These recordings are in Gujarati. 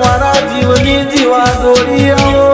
મારા જીવની જીવા દોરી મારા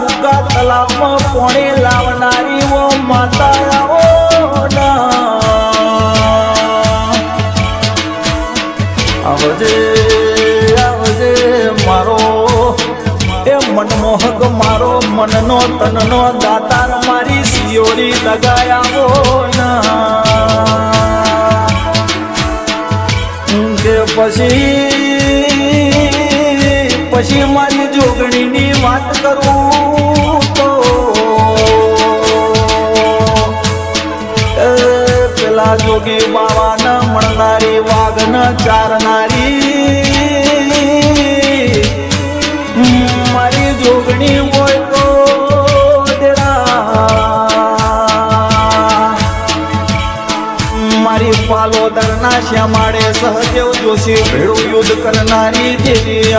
હુકા તલાવમાં પોણી લાવનારી ઓ માતા આવો આવજે આવજે મારો, એ મનમોહક મારો મનનો તનનો દાતાર સિયોરી લગાયાવો ના કે પછી પછી મારી જોગણીની વાત કરું તો પેલા જોગી બાવાના મળનારી વાઘના ચારનારી મારી જોગણી ના શ્યામાડે સહદેવ જોશી ભેળું યુદ્ધ કરનારી દેવી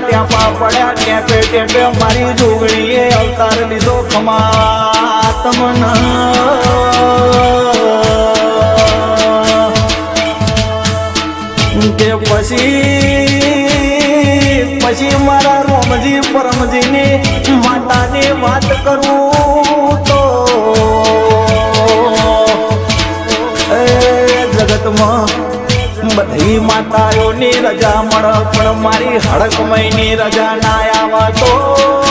ટેપા પડ્યા ટેપે ટેપે મારી જોગણીએ અવતાર લીધો ખમા. તમના કે પછી પછી મારા રોમજી પરમજીની માતાની વાત કરું તો. એ જગતમાં બધી માતાઓની રજા મળ, પણ મારી હડકમયની રજા ના આવા તો.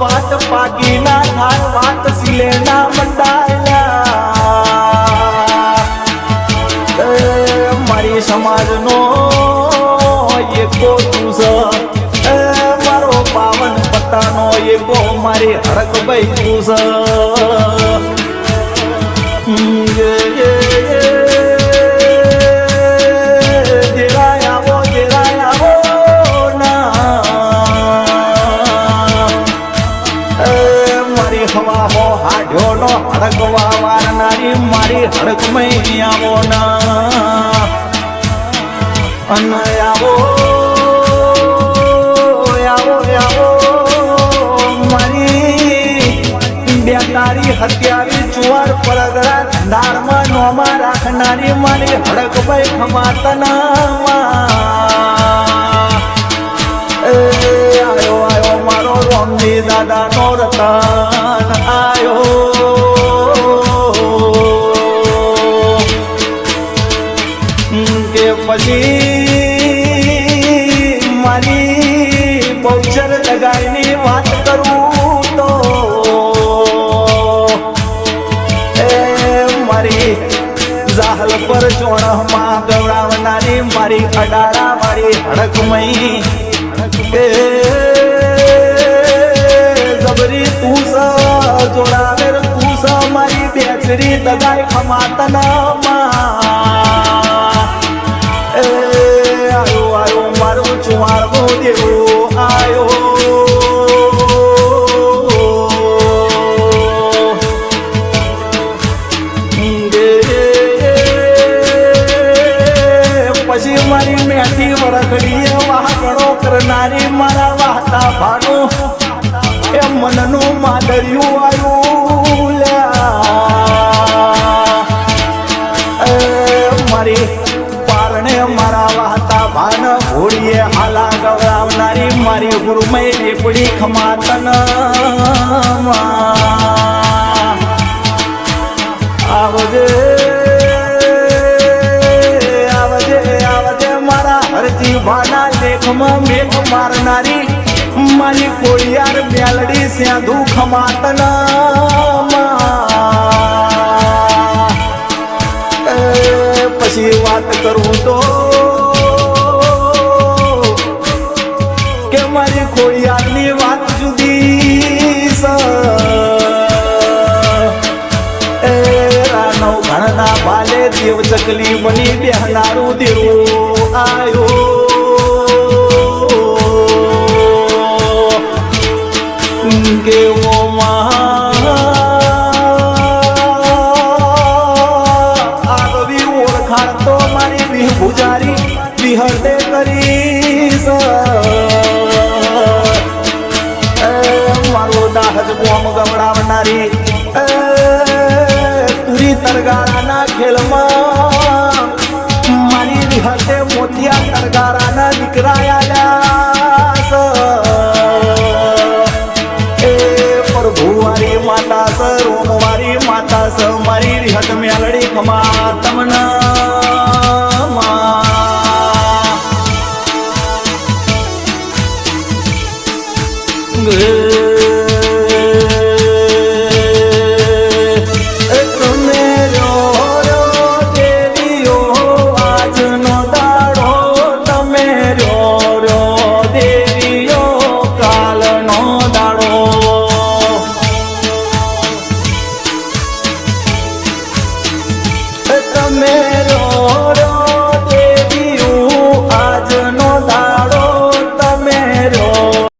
વાત પાકી ના થાય, વાત સિલે ના મંડાયેલા એ, મારી સમાજનો એકો તું મારો પાવન પત્તાનો એકો મારી હડકભાઈ તું અન આવો આવો આવો મારી બે તારી હત્યારી ચુવાર પરગરા દાળમાં નોમાં રાખનારી મારી હડકભાઈ ખમાતના આવ્યો આયો મારો રોમજી દાદા નો પછી મારી બહુચર લગાઈની વાત કરું તો. એ મારી જાહલ પર ચોણમાં ગવડાવનારી મારી અડાડા મારી હડકમઈ એ જબરી તું સ જોડાવેર તું સ મારી બેચરી દગાઈ ખમાતનમાં મારી મેથી વળગડીએ વાગડો કરનારી મારા વાતા ભાનું એ મનનું માદળિયું આવ્યું લ્યા મારી પારણે મારા વાતા ભાન હોળીએ હાલા ગવડાવનારી મારી ગુરુમય નીપડી ખમાતન આવજે હરજી ભાના લેખમાં મેઘ મારનારી મારી કોળિયાર બેલડી સ્યાધુ ખમાતન પછી વાત કરું તો, કે મારી ખોડિયારની વાત જુદી એ રાનવ ઘણના ભાલે દેવ ચકલી બની બેહનારું દેવું આયો. કેવો આગવી ઓળખાણ તો મારી વિહ પૂજારી વિહરતે કરીશ. મારો દાહજ ગોમ ગવડાવનારી તુરી તરગાળાના ખેલમાં મારી વિહરતે મોતિયા તરગાળાના દીકરાયા પ્રભુવારી માતા સ રોમવારી માતા સ મારી રિહત મેલડી